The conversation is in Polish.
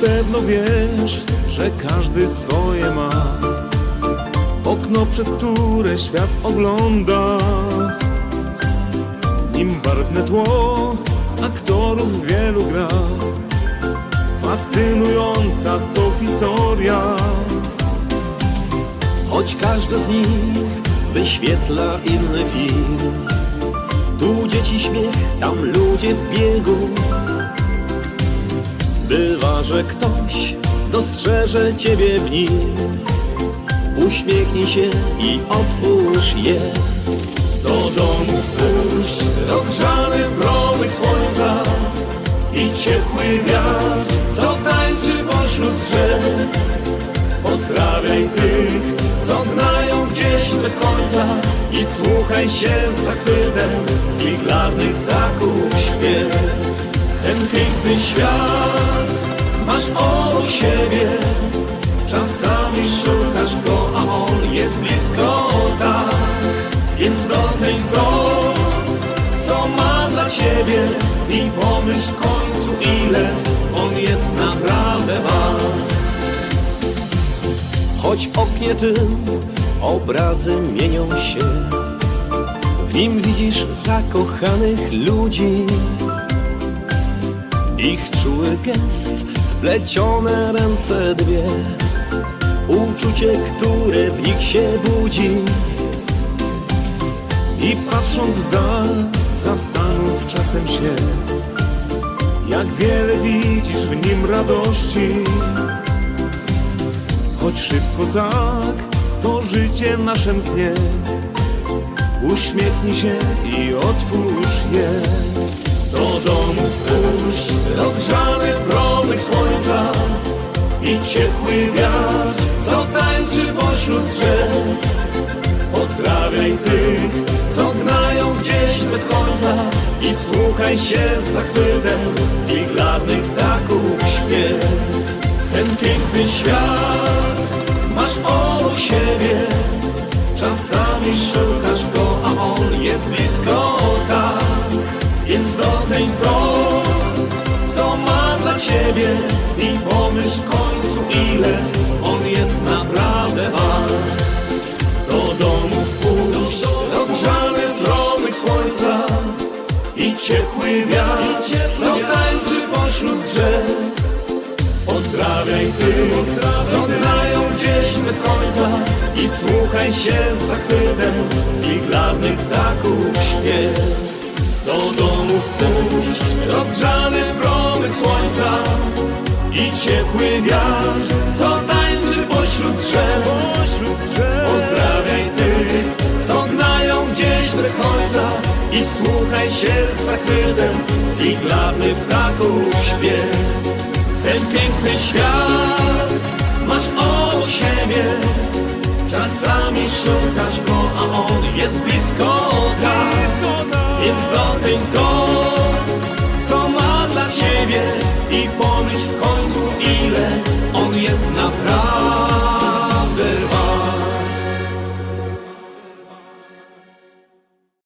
pewno wiesz, że każdy swoje ma. Okno, przez które świat ogląda. Nim barwne tło aktorów wielu gra. Fascynująca to historia. Choć każdy z nich wyświetla inny film. Tu dzieci śmiech, tam ludzie w biegu Bywa, że ktoś dostrzeże ciebie w nim. Uśmiechnij się i otwórz je. Do domu wpuść rozgrzany promyk słońca I ciepły wiatr, co tańczy pośród drzew. Pozdrawiaj tych, co gnają gdzieś bez końca I słuchaj się z zachwytem figlarnych ptaków śpiew Ten piękny świat. Masz obok siebie Czasami szukasz go, a on jest blisko tak. Więc doceń to, co ma dla ciebie I pomyśl w końcu, ile on jest naprawdę wart. Choć w oknie tym obrazy mienią się W nim widzisz zakochanych ludzi Ich czuły gest, splecione ręce dwie. Uczucie, które w nich się budzi. I patrząc w dal, zastanów czasem się Jak wiele widzisz w nim radości. Choć szybko tak, to życie nasze mknie Uśmiechnij się i otwórz je Do domu wpuść rozgrzany promyk słońca I ciepły wiatr, co tańczy pośród drzew. Pozdrawiaj tych, co gnają gdzieś bez końca I słuchaj się z zachwytem ciebie I pomyśl w końcu, ile on jest naprawdę wart do domu wpuść rozgrzany promyk słońca i ciepły wiatr, co tańczy pośród drzew. Pozdrawiaj tych, co grają gdzieś bez końca i słuchaj się z zachwytem figlarnych ptaków śpiew. Do domu wpuść rozgrzany ciepły wiatr, co tańczy pośród drzew. Pozdrawiaj tych, co gnają gdzieś bez końca i słuchaj się z zachwytem figlarnych ptaków śpiew. Ten piękny świat